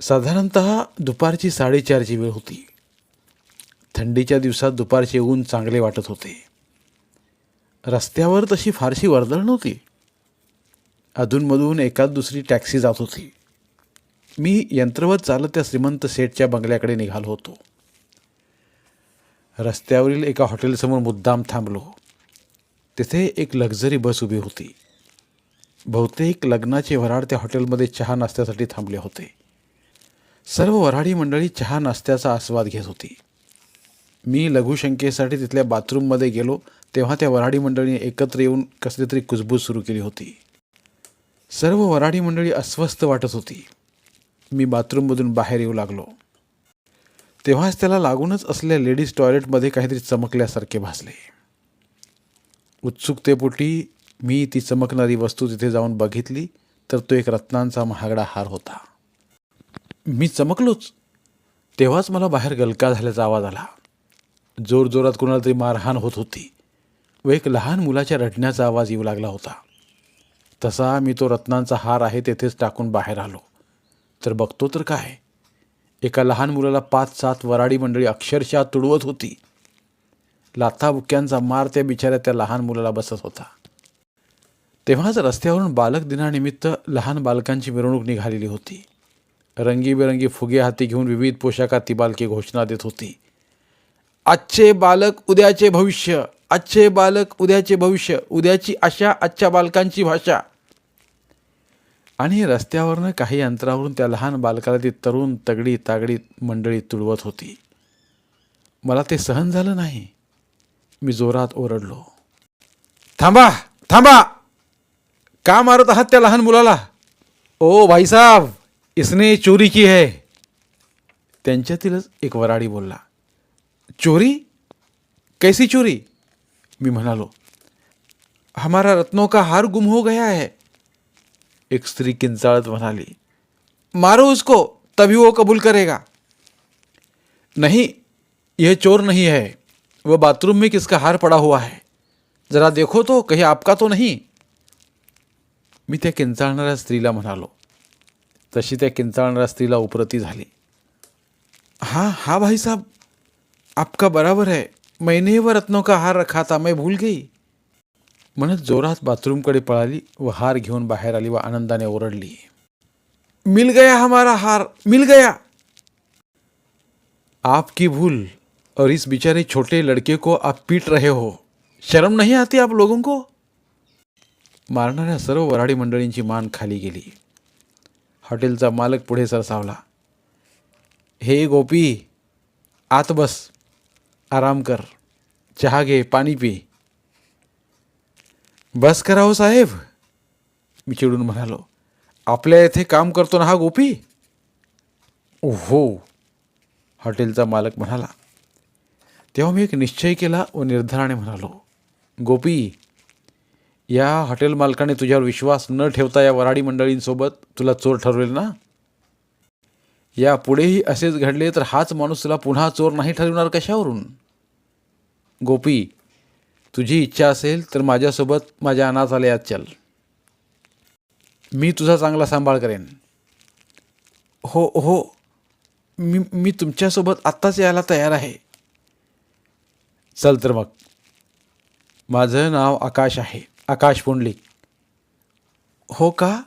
साधारणत दुपारची साडेचारची वेळ होती. थंडीच्या दिवसात दुपारचे ऊन चांगले वाटत होते. रस्त्यावर तशी फारशी वर्दळ नव्हती. अधूनमधून एकाच दुसरी टॅक्सी जात होती. मी यंत्रवत चालत त्या श्रीमंत सेठच्या बंगल्याकडे निघालो होतो. रस्त्यावरील एका हॉटेलसमोर मुद्दाम थांबलो. तिथे एक लक्झरी बस उभी होती. बहुतेक लग्नाचे वराड त्या हॉटेलमध्ये चहा नाश्त्यासाठी थांबले होते. सर्व वऱ्हाडी मंडळी चहा नाश्त्याचा आस्वाद घेत होती. मी लघुशंकेसाठी तिथल्या बाथरूममध्ये गेलो तेव्हा त्या वऱ्हाडी मंडळीने एकत्र येऊन कसली तरी कुजबूज सुरू केली होती. सर्व वऱ्हाडी मंडळी अस्वस्थ वाटत होती. मी बाथरूममधून बाहेर येऊ लागलो. तेव्हाच त्याला लागूनच असलेल्या लेडीज टॉयलेटमध्ये काहीतरी चमकल्यासारखे भासले. उत्सुकतेपोटी मी ती चमकणारी वस्तू तिथे जाऊन बघितली तर तो एक रत्नांचा महागडा हार होता. मी चमकलोच. तेव्हाच मला बाहेर गलका झाल्याचा आवाज आला. जोरजोरात कोणाला तरी मारहाण होत होती. व एक लहान मुलाच्या रडण्याचा आवाज येऊ लागला होता. तसा मी तो रत्नांचा हार आहे तेथेच टाकून बाहेर आलो. तर बघतो तर काय? एका लहान मुलाला पाच सात वराडी मंडळी अक्षरशः तुडवत होती. लाथाबुक्यांचा मार त्या बिचाऱ्या त्या लहान मुलाला बसत होता. तेव्हाच रस्त्यावरून बालक दिनानिमित्त लहान बालकांची मिरवणूक निघालेली होती. रंगीबेरंगी फुगे हाती घेऊन विविध पोशाखात ती बालकी घोषणा देत होती. आजचे बालक उद्याचे भविष्य. आजचे बालक उद्याचे भविष्य. उद्याची आशा आजच्या बालकांची भाषा. आणि रस्त्यावरनं काही अंतरावरून त्या लहान बालकाला ती तरुण तगडी तागडी मंडळी तुडवत होती. मला ते सहन झालं नाही. मी जोरात ओरडलो. थांबा थांबा! का मारत आहात त्या लहान मुलाला? ओ भाईसाब! इसने चोरी की है। त्यांच्यातीलच एक वराडी बोलला, चोरी? कैसी चोरी? मी म्हणालो, हमारा रत्नों का हार गुम हो गया है। एक स्त्री किंचाळत म्हणाली, मारो उसको, तभी वो कबूल करेगा। नहीं, यह चोर नहीं है। वह बाथरूम में किसका हार पड़ा हुआ है? जरा देखो तो कहीं आपका तो नहीं? मी त्या किंचाळणाऱ्या स्त्रीला म्हणालो तशी त्या किंचाळणाऱ्या स्त्रीला उपरती झाली. हाँ हाँ भाई साहब आपका बराबर है. मैंने वह रत्नों का हार रखा था मैं भूल गई. म्हणत जोरात बाथरूमकडे पळाली व हार घेऊन बाहेर आली व आनंदाने ओरडली. मिल गया हमारा हार मिल गया. आपकी भूल और इस बेचारे छोटे लड़के को आप पीट रहे हो. शर्म नहीं आती आप लोगों को? मारणाऱ्या सर्व वराडी मंडळींची मान खाली गेली. हॉटेलचा मालक पुढे सरसावला. हे गोपी आत बस. आराम कर. चहा घे पाणी पी. बस करा हो साहेब. मी चिडून म्हणालो. आपल्या येथे काम करतो ना हा गोपी? हो हॉटेलचा मालक म्हणाला. तेव्हा मी एक निश्चय केला व निर्धाराने म्हणालो. गोपी या हॉटेल मालकाने तुझ्यावर विश्वास न ठेवता या वराडी मंडळींसोबत तुला चोर ठरवेल ना? या पुढेही असेच घडले तर हाच माणूस तुला पुन्हा चोर नाही ठरवणार कशावरून? गोपी तुझी इच्छा असेल तर माझ्यासोबत माझ्या अनाथालयात चल. मी तुझा चांगला सांभाळ करेन. हो हो. मी मी तुमच्यासोबत आत्ताच यायला तयार आहे. चल तर मग. माझं नाव आकाश आहे. आकाश पुंडलिक हो का?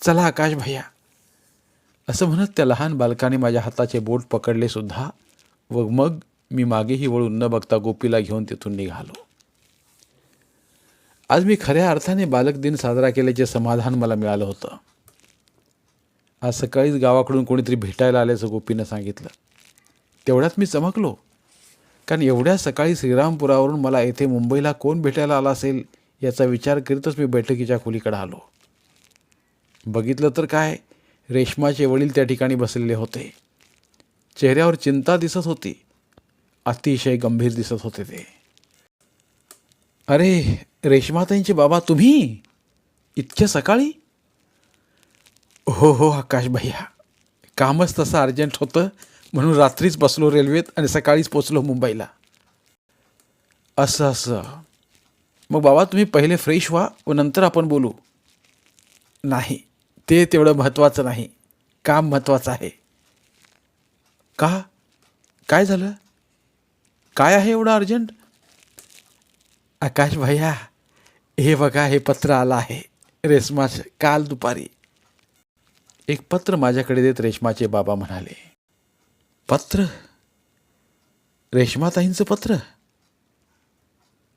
चला आकाश भैया. असं म्हणत त्या लहान बालकाने माझ्या हाताचे बोट पकडले सुद्धा व मग मी मागेही वळून न बघता गोपीला घेऊन तिथून निघालो. आज मी खऱ्या अर्थाने बालक दिन साजरा केल्याचे समाधान मला मिळालं होतं. आज सकाळीच गावाकडून कोणीतरी भेटायला आल्याचं गोपीनं सांगितलं. तेवढ्यात मी चमकलो. कारण एवढ्या सकाळी श्रीरामपुरावरून मला येथे मुंबईला कोण भेटायला आला असेल? याचा विचार करीतच मी बैठकीच्या खोलीकडे आलो. बघितलं तर काय रेशमाचे वडील त्या ठिकाणी बसलेले होते. चेहऱ्यावर चिंता दिसत होती. अतिशय गंभीर दिसत होते ते. अरे रेशमाताईंचे बाबा तुम्ही? इतक्या सकाळी? हो हो आकाश भैया कामच तसं अर्जंट होतं म्हणून रात्रीच बसलो रेल्वेत आणि सकाळीच पोचलो मुंबईला. असं असं. मग बाबा तुम्ही पहिले फ्रेश व्हा व नंतर आपण बोलू. नाही ते तेवढं महत्त्वाचं नाही. काम महत्त्वाचं आहे. का? काय झालं? काय आहे एवढं अर्जंट? आकाश भैया हे बघा हे पत्र आलं आहे. रेशमाच काल दुपारी. एक पत्र माझ्याकडे देत रेशमाचे बाबा म्हणाले. पत्र? रेशमाताईंचं पत्र?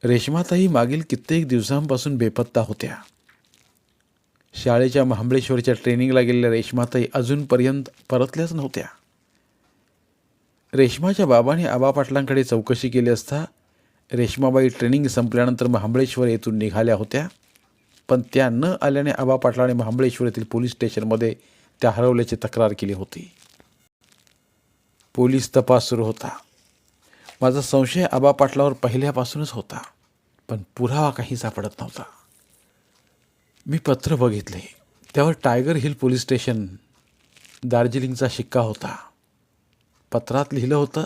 रेशमाताई मागील कित्येक दिवसांपासून बेपत्ता होत्या. शाळेच्या महाबळेश्वरच्या ट्रेनिंगला गेलेल्या रेशमाताई अजूनपर्यंत परतल्याच नव्हत्या. रेशमाच्या बाबाने आबा पाटलांकडे चौकशी केली असता रेशमाबाई ट्रेनिंग संपल्यानंतर महाबळेश्वर येथून निघाल्या होत्या. पण त्या न आल्याने आबा पाटलाने महाबळेश्वर येथील पोलीस स्टेशनमध्ये त्या हरवल्याची तक्रार केली होती. पोलीस तपास सुरू होता. माझा संशय आबा पाटलावर पहिल्यापासूनच होता पण पुरावा काही सापडत नव्हता. मी पत्र बघितले. त्यावर टायगर हिल पोलीस स्टेशन दार्जिलिंगचा शिक्का होता. पत्रात लिहिलं होतं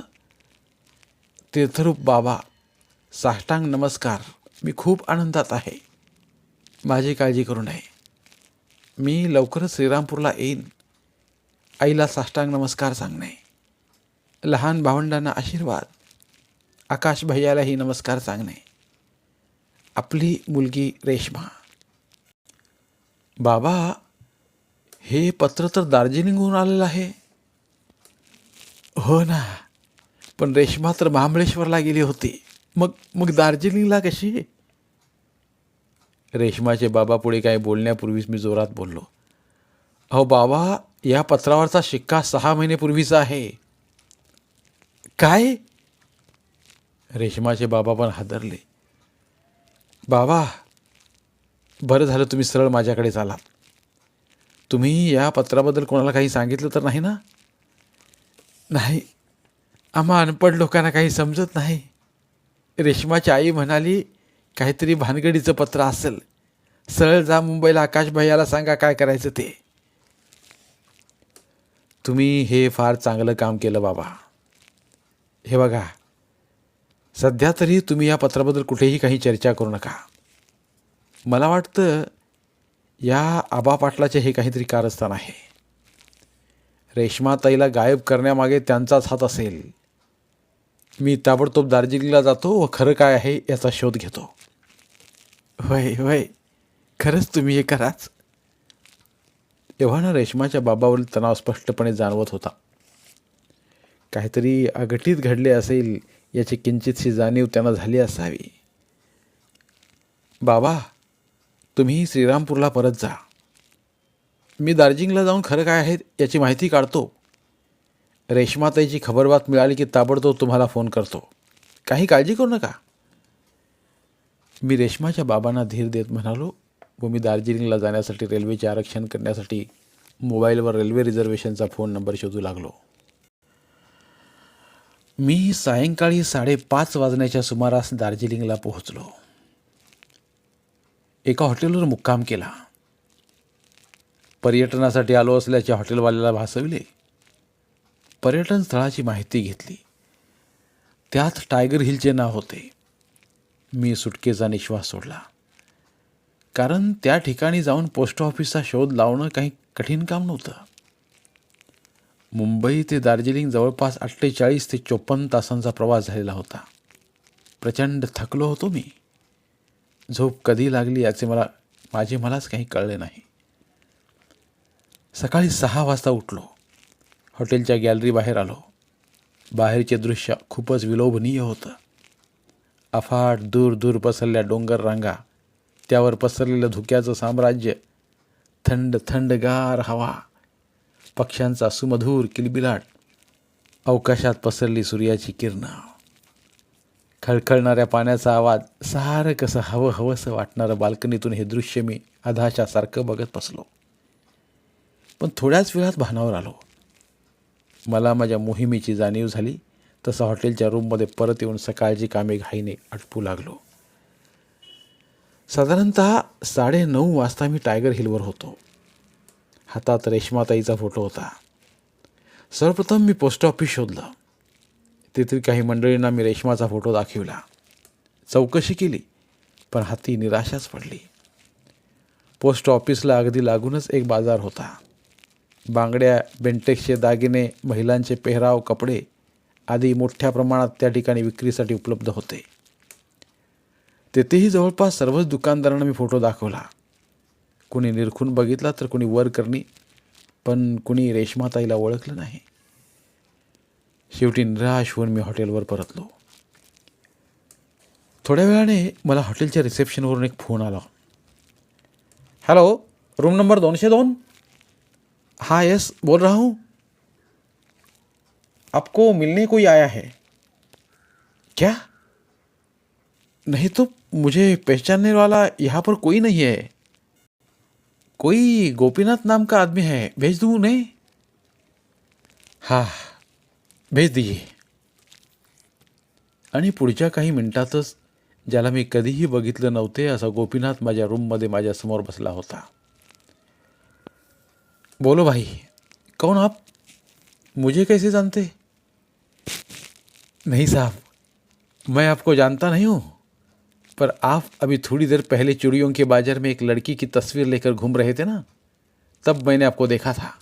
तीर्थरूप बाबा साष्टांग नमस्कार. मी खूप आनंदात आहे. माझी काळजी करू नये. मी लवकरच श्रीरामपूरला येईन. आईला साष्टांग नमस्कार सांगणे. लहान भावंडांना आशीर्वाद. आकाश भैयालाही नमस्कार सांगणे. आपली मुलगी रेश्मा. बाबा हे पत्र तर दार्जिलिंगहून आलेलं आहे. हो ना पण रेश्मा तर महाबळेश्वरला गेली होती. मग मग दार्जिलिंगला कशी? रेशमाचे बाबा पुढे काही बोलण्यापूर्वीच मी जोरात बोललो. अहो बाबा या पत्रावरचा शिक्का सहा महिनेपूर्वीचा आहे. काय? रेशमाचे बाबा पण हादरले. बाबा बरं झालं तुम्ही सरळ माझ्याकडे आलात तुम्ही या पत्राबद्दल कोणाला काही सांगितलं तर नाही ना? नाही. आम्हा अनपढ लोकांना काही समजत नाही. रेशमाची आई म्हणाली काहीतरी भानगडीचं पत्र असेल. सरळ जा मुंबईला आकाश भैयाला सांगा काय करायचं ते. तुम्ही हे फार चांगलं काम केलं बाबा. हे बघा सध्या तरी तुम्ही या पत्राबद्दल कुठेही काही चर्चा करू नका. मला वाटतं या आबा पाटलाचे हे काहीतरी कारस्थान आहे. रेशमाताईला गायब करण्यामागे त्यांचाच हात असेल. मी ताबडतोब दार्जिलिंगला जातो व खरं काय आहे याचा शोध घेतो. होय होय. खरंच तुम्ही हे कराच. एव्हाना रेशमाच्या बाबावरील तणाव स्पष्टपणे जाणवत होता. काहीतरी अघटित घडले असेल याची किंचितशी जाणीव त्यांना झाली असावी. बाबा तुम्ही श्रीरामपूरला परत जा. मी दार्जिलिंगला जाऊन खरं काय आहे याची माहिती काढतो. रेशमाताईची खबरबात मिळाली की ताबडतोब तुम्हाला फोन करतो. काही काळजी करू नका. मी रेशमाच्या बाबांना धीर देत म्हणालो व मी दार्जिलिंगला जाण्यासाठी रेल्वेचे आरक्षण करण्यासाठी मोबाईलवर रेल्वे रिझर्वेशनचा फोन नंबर शोधू लागलो. मी सायंकाळी साडेपाच वाजण्याच्या सुमारास दार्जिलिंगला पोहोचलो. एका हॉटेलवर मुक्काम केला. पर्यटनासाठी आलो असल्याचे हॉटेलवाल्याला भासविले. पर्यटन स्थळाची माहिती घेतली. त्यात टायगर हिलचे नाव होते. मी सुटकेचा निश्वास सोडला. कारण त्या ठिकाणी जाऊन पोस्ट ऑफिसचा शोध लावणं काही कठीण काम नव्हतं. मुंबई ते दार्जिलिंग जवळपास अठ्ठेचाळीस ते चोपन्न तासांचा प्रवास झालेला होता. प्रचंड थकलो होतो मी. झोप कधी लागली याचे मला माझे मलाच काही कळले नाही. सकाळी सहा वाजता उठलो. हॉटेलच्या गॅलरी बाहेर आलो. बाहेरचे दृश्य खूपच विलोभनीय होतं. अफाट दूर दूर पसरल्या डोंगर रांगा त्यावर पसरलेलं धुक्याचं साम्राज्य थंड थंडगार हवा पक्ष्यांचा सुमधूर किलबिलाट. अवकाशात पसरली सूर्याची किरणं. खळखळणाऱ्या पाण्याचा आवाज सारं कसं हवं हवंसं वाटणारं बाल्कनीतून हे दृश्य मी अधाशासारखं बघत बसलो. पण थोड्याच वेळात भानावर आलो. मला माझ्या मोहिमेची जाणीव झाली. तसं हॉटेलच्या रूममध्ये परत येऊन सकाळची कामे घाईने आटपू लागलो. साधारणतः साडेनऊ वाजता मी टायगर हिलवर होतो. हातात रेशमाताईचा फोटो होता. सर्वप्रथम मी पोस्ट ऑफिस शोधलं. तेथील काही मंडळींना मी रेशमाचा फोटो दाखविला. चौकशी केली पण हाती निराशाच पडली. पोस्ट ऑफिसला अगदी लागूनच एक बाजार होता. बांगड्या बेंटेक्सचे दागिने महिलांचे पेहराव कपडे आदी मोठ्या प्रमाणात त्या ठिकाणी विक्रीसाठी उपलब्ध होते. तेथेही जवळपास सर्वच दुकानदारांना मी फोटो दाखवला. कुणी निरखून बघितला तर कुणी वर करणी पण कुणी रेशमाताईला ओळखलं नाही. शेवटी निराश होऊन मी हॉटेलवर परतलो. थोड्या वेळाने मला हॉटेलच्या रिसेप्शनवरून एक फोन आला. हॅलो रूम नंबर दोनशे दोन? हाँ यस बोल रहा हूँ. आपको मिलने कोई आया है? क्या? नहीं तो मुझे पहचानने वाला यहाँ पर कोई नहीं है। कोई गोपीनाथ नाम का आदमी है, भेज दूँ उन्हें? हाँ भेज दीजिए। आणि पुढच्या काही मिनिटातच ज्याला मी कधीही बघितलं नव्हते, असा गोपीनाथ माझ्या रूममध्ये माझ्यासमोर बसला होता. बोलो भाई कौन आप? मुझे कैसे जानते? नहीं साहब, मैं आपको जानता नहीं हूँ। पर आप अभी थोड़ी देर पहले चूड़ियों के बाज़ार में एक लड़की की तस्वीर लेकर घूम रहे थे ना? तब मैंने आपको देखा था।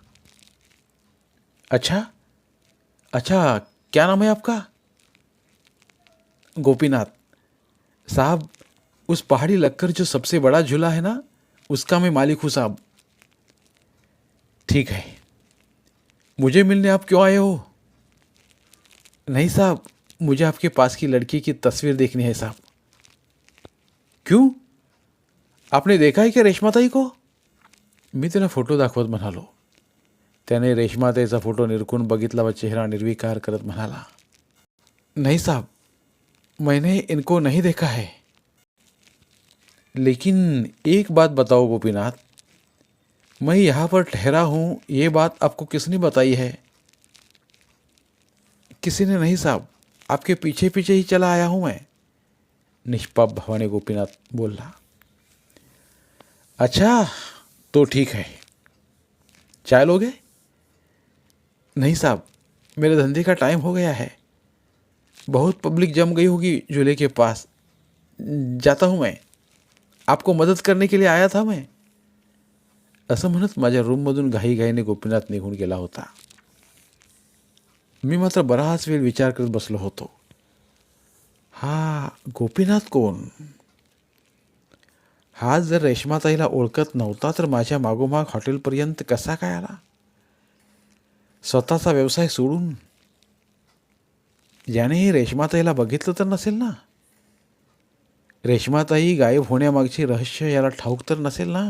अच्छा? अच्छा क्या नाम है आपका? गोपीनाथ। साहब, उस पहाड़ी लक्कर जो सबसे बड़ा झूला है ना, उसका मैं मालिक हूँ साहब। ठीक है। मुझे मिलने आप क्यों आए हो? नहीं साहब, मुझे आपके पास की लड़की की तस्वीर देखनी है साहब। क्यों? आपने देखा है क्या रेशमाताई को? मी त्याला फ़ोटो दाखवत म्हणालो त्याने रेशमाताईचा फ़ोटो निरखून बघितला व चेहरा निर्विकार करत म्हणाला नहीं साहब, मैंने इनको नहीं देखा है। लेकिन एक बात बताओ गोपीनाथ, मैं यहाँ पर ठहरा हूँ, ये बात आपको किसने बताई है? किसी ने नहीं साहब, आपके पीछे पीछे ही चला आया हूँ मैं। निष्पाप भावाने गोपीनाथ बोल अच्छा तो ठीक है। चाय लोगे? नहीं साहब, मेरे धंधे का टाइम हो गया है। बहुत पब्लिक जम गई होगी झूले के पास। जाता हूँ मैं। आपको मदत करने के लिए आया था मैं। असं म्हणत माझ्या रूममधून घाईघाईने गोपीनाथ निघून गेला होता। मी मात्र बराच वेळ विचार करत बसलो होतो। हा गोपीनाथ कोण? हा जर रेशमाताईला ओळखत नव्हता तर माझ्या मागोमाग हॉटेलपर्यंत कसा काय आला? स्वतःचा व्यवसाय सोडून? याने रेशमाताईला बघितलं तर नसेल ना? रेशमाताई गायब होण्यामागचे रहस्य याला ठाऊक तर नसेल ना?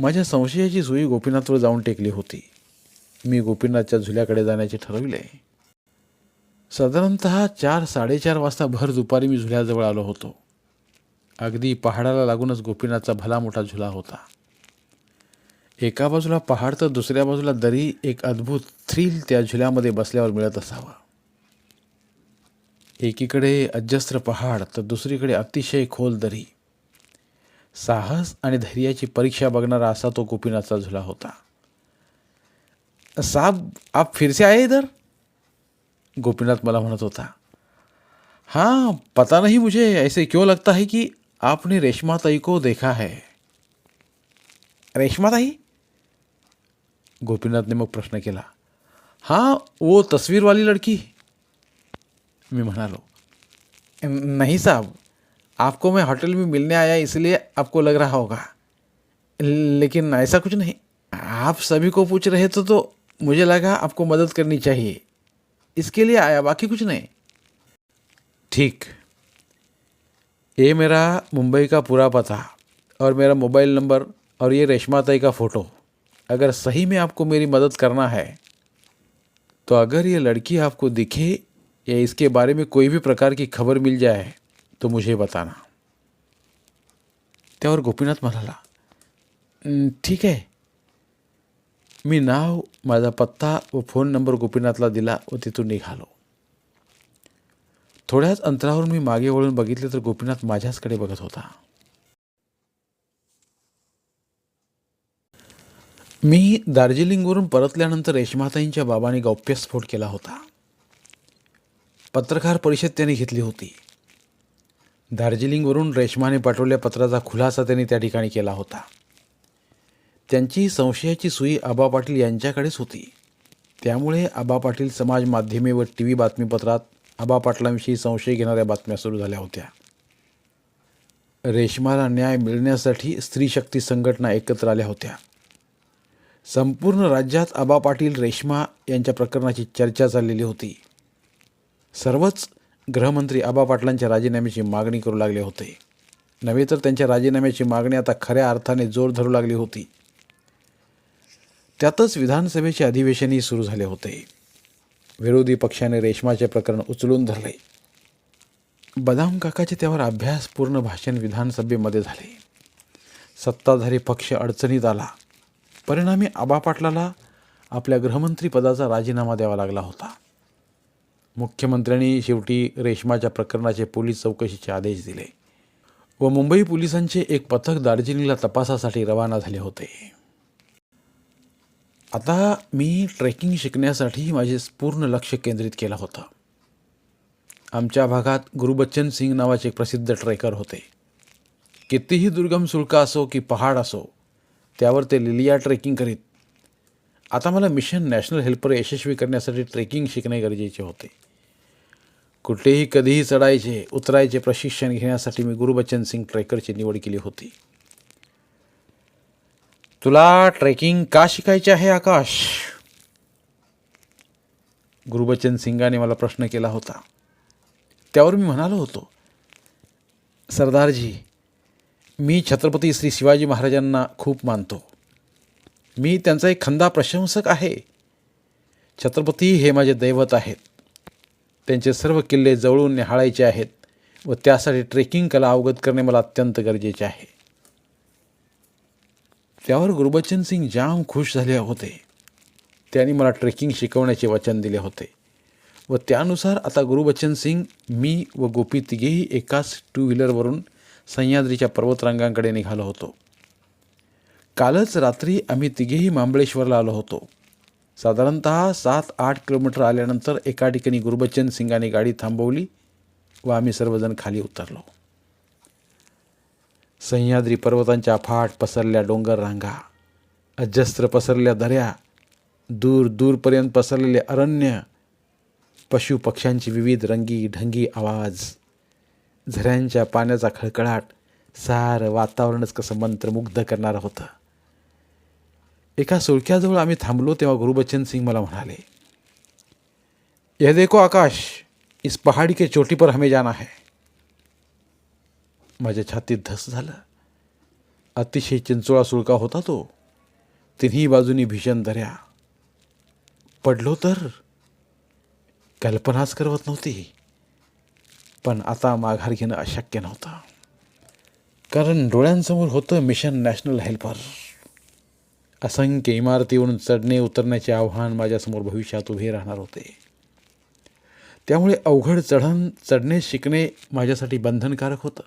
माझ्या संशयाची सुई गोपीनाथवर जाऊन टेकली होती. मी गोपीनाथच्या झुल्याकडे जाण्याचे ठरविले. साधारणत चार साडेचार वाजता भर दुपारी मी झुल्याजवळ आलो होतो. अगदी पहाडाला लागूनच गोपीनाथचा भला मोठा झुला होता. एका बाजूला पहाड तर दुसऱ्या बाजूला दरी एक अद्भुत थ्रिल त्या झुल्यामध्ये बसल्यावर मिळत असावा. एकीकडे अजस्त्र पहाड तर दुसरीकडे अतिशय खोल दरी. साहस आणि धैर्याची परीक्षा बघणारा असा तो गोपीनाथचा झुला होता. साहब आप फिरसे आहे इधर? गोपीनाथ मला म्हणत होता हाँ पता नहीं मुझे ऐसे क्यों लगता है कि आपने रेशमा ताई को देखा है? रेशमा ताई? गोपीनाथ ने मग प्रश्न केला हाँ वो तस्वीर वाली लड़की। मी म्हणालो नहीं साहब, आपको मैं होटल में मिलने आया इसलिए आपको लग रहा होगा। लेकिन ऐसा कुछ नहीं, आप सभी को पूछ रहे थे तो मुझे लगा आपको मदद करनी चाहिए। इसके लिए आया, बाकी कुछ नहीं। ठीक। ये मेरा मुंबई का पूरा पता और मेरा मोबाइल नंबर और ये रेशमा ताई का फ़ोटो। अगर सही में आपको मेरी मदद करना है तो अगर ये लड़की आपको दिखे या इसके बारे में कोई भी प्रकार की खबर मिल जाए तो मुझे बताना। त्यावर गोपीनाथ म्हणाला ठीक आहे मी नाव माझा पत्ता व फोन नंबर गोपीनाथला दिला व तिथून निघालो. थोड्याच अंतरावर मी मागे वळून बघितले तर गोपीनाथ माझ्याचकडे बघत होता. मी दार्जिलिंगवरून परतल्यानंतर रेशमाताईंच्या बाबाने गौप्यस्फोट केला होता. पत्रकार परिषद त्यांनी घेतली होती. दार्जिलिंगवरून रेशमाने पाठवलेल्या पत्राचा खुलासा त्यांनी त्या ठिकाणी केला होता. त्यांची संशयाची सुई आबा पाटील यांच्याकडेच होती. त्यामुळे आबा पाटील समाज माध्यमे व टी व्ही बातमीपत्रात आबा पाटलांविषयी संशय घेणाऱ्या बातम्या सुरू झाल्या होत्या. रेशमाला न्याय मिळण्यासाठी स्त्री शक्ती संघटना एकत्र आल्या होत्या. संपूर्ण राज्यात आबा पाटील रेश्मा यांच्या प्रकरणाची चर्चा चाललेली होती. सर्वच गृहमंत्री आबा पाटलांच्या राजीनाम्याची मागणी करू लागले होते. नव्हे तर त्यांच्या राजीनाम्याची मागणी आता खऱ्या अर्थाने जोर धरू लागली होती. त्यातच विधानसभेचे अधिवेशनही सुरू झाले होते. विरोधी पक्षाने रेशमाचे प्रकरण उचलून धरले. बदाम काकाचे त्यावर अभ्यासपूर्ण भाषण विधानसभेमध्ये झाले. सत्ताधारी पक्ष अडचणीत आला. परिणामी आबा पाटलाला आपल्या गृहमंत्रीपदाचा राजीनामा द्यावा लागला होता. मुख्यमंत्र्यांनी शेवटी रेशमाच्या प्रकरणाचे पोलीस चौकशीचे आदेश दिले व मुंबई पोलिसांचे एक पथक दार्जिलिंगला तपासासाठी रवाना झाले होते. आता मी ट्रेकिंग शिकण्यासाठी माझे पूर्ण लक्ष केंद्रित केलं होतं. आमच्या भागात गुरुबच्चन सिंग नावाचे एक प्रसिद्ध ट्रेकर होते. कितीही दुर्गम सुळका असो की पहाड असो त्यावर ते लिलिया ट्रेकिंग करीत. आता मला मिशन नॅशनल हेल्पर यशस्वी करण्यासाठी ट्रेकिंग शिकणे गरजेचे होते. कुठेही कधीही चढायचे उतरायचे प्रशिक्षण घेण्यासाठी मी गुरुबच्चन सिंग ट्रेकरची निवड केली होती. तुला ट्रेकिंग का शिकायचे आहे आकाश? गुरुबचन सिंगाने मला प्रश्न केला होता. त्यावर मी म्हणालो होतो सरदारजी मी छत्रपती श्री शिवाजी महाराजांना खूप मानतो. मी त्यांचा एक खंदा प्रशंसक आहे. छत्रपती हे माझे दैवत आहेत. त्यांचे सर्व किल्ले जवळून निहाळायचे आहेत व त्यासाठी ट्रेकिंग कला अवगत करणे मला अत्यंत गरजेचे आहे. त्यावर गुरुबच्चन सिंग जाम खुश झाले होते. त्यांनी मला ट्रेकिंग शिकवण्याचे वचन दिले होते. व त्यानुसार आता गुरुबच्चन सिंग मी व गोपी तिघेही एकाच टू व्हीलरवरून सह्याद्रीच्या पर्वतरांगांकडे निघालो होतो. कालच रात्री आम्ही तिघेही महाबळेश्वरला आलो होतो. साधारणत सात आठ किलोमीटर आल्यानंतर एका ठिकाणी गुरुबच्चन सिंगाने गाडी थांबवली व आम्ही सर्वजण खाली उतरलो. सह्याद्री पर्वतांच्या फाट पसरल्या डोंगर रांगा अजस्त्र पसरल्या दऱ्या दूर दूरपर्यंत पसरलेले अरण्य पशु पक्ष्यांची विविध रंगी ढंगी आवाज झऱ्यांच्या पाण्याचा खळखळाट सारं वातावरणच कसं मंत्रमुग्ध करणारं होतं. एका सुळक्याजवळ आम्ही थांबलो तेव्हा गुरुबच्चन सिंग मला म्हणाले यह देखो आकाश इस पहाड़ी के चोटी पर हमें जाना है. माझ्या छातीत धस झालं. अतिशय चिंचोळा सुळका होता तो. तिन्ही बाजूनी भीषण दऱ्या. पडलो तर कल्पनाच करवत नव्हती. पण आता माघार घेणं अशक्य नव्हतं. कारण डोळ्यांसमोर होतं मिशन नॅशनल हेल्पर. असंख्य इमारतीवरून चढणे उतरण्याचे आव्हान माझ्यासमोर भविष्यात उभे राहणार होते. त्यामुळे अवघड चढण चढणे शिकणे माझ्यासाठी बंधनकारक होतं.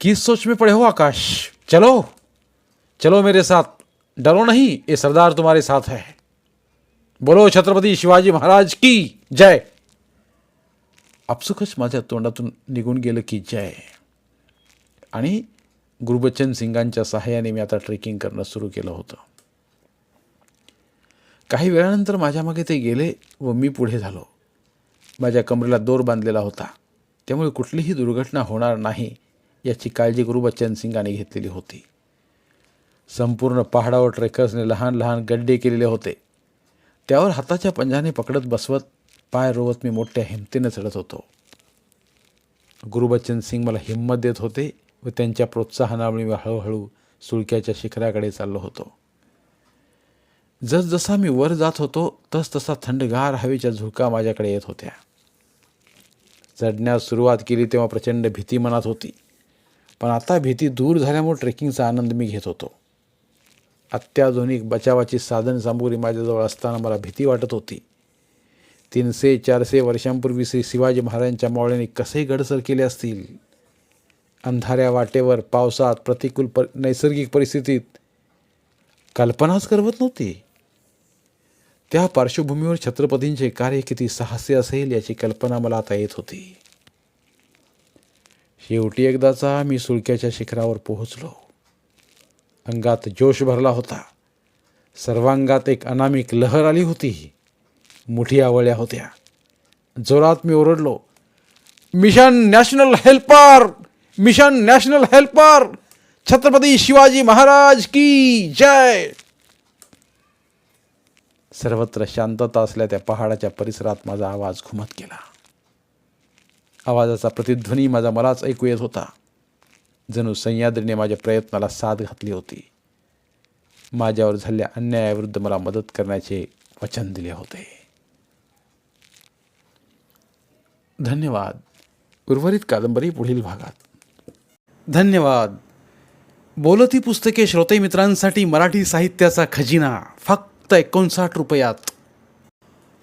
किस सोच में पड़े हो आकाश? चलो चलो मेरे साथ। डरो नहीं ये सरदार तुम्हारे साथ है। बोलो छत्रपती शिवाजी महाराज की जय। अपसुखच माझ्या तोंडातून निघून गेलं की जय। आणि गुरुबच्चन सिंगांच्या सहाय्याने मी आता ट्रेकिंग करणं सुरू केलं होतं. काही वेळानंतर माझ्या मागे ते गेले व मी पुढे झालो. माझ्या कमरेला दोर बांधलेला होता. त्यामुळे कुठलीही दुर्घटना होणार नाही. याची काळजी गुरुबच्चन सिंगाने घेतलेली होती. संपूर्ण पहाडावर ट्रेकर्सने लहान लहान गड्डे केलेले होते. त्यावर हाताच्या पंजाने पकडत बसवत पाय रोवत मी मोठ्या हिमतीने चढत होतो. गुरुबच्चन सिंग मला हिंमत देत होते व त्यांच्या प्रोत्साहनामुळे मी हळूहळू सुळक्याच्या शिखराकडे चाललो होतो. जसजसा मी वर जात होतो तसतसा थंडगार हवेच्या झुळका माझ्याकडे येत होत्या. चढण्यास सुरुवात केली तेव्हा प्रचंड भीती मनात होती. पण आता भीती दूर झाल्यामुळे ट्रेकिंगचा आनंद मी घेत होतो. अत्याधुनिक बचावाची साधन सामुग्री माझ्याजवळ असताना मला भीती वाटत होती. तीनशे चारशे वर्षांपूर्वी श्री शिवाजी महाराजांच्या मावळ्यांनी कसे गडसर केले असतील? अंधाऱ्या वाटेवर पावसात प्रतिकूल पर नैसर्गिक परिस्थितीत कल्पनाच करवत नव्हती. त्या पार्श्वभूमीवर छत्रपतींचे कार्य किती साहसी असेल याची कल्पना मला आता येत होती. शेवटी एकदाचा मी सुळक्याच्या शिखरावर पोहोचलो. अंगात जोश भरला होता. सर्वांगात एक अनामिक लहर आली होती. मुठी आवळ्या होत्या. जोरात मी ओरडलो mission national helper! Mission national helper! Chhatrapati Shivaji Maharaj की जय! सर्वत्र शांतता असल्या त्या पहाडाच्या परिसरात माझा आवाज घुमत गेला. आवाजाचा प्रतिध्वनी माझा मलाच ऐकू येत होता. जणू सह्याद्रीने माझ्या प्रयत्नाला साथ घातली होती. माझ्यावर झालेल्या अन्यायाविरुद्ध मला मदत करण्याचे वचन दिले होते. धन्यवाद. उर्वरित कादंबरी पुढील भागात. धन्यवाद. बोलती पुस्तके श्रोते मित्रांसाठी मराठी साहित्याचा खजिना फक्त एकोणसाठ रुपयात.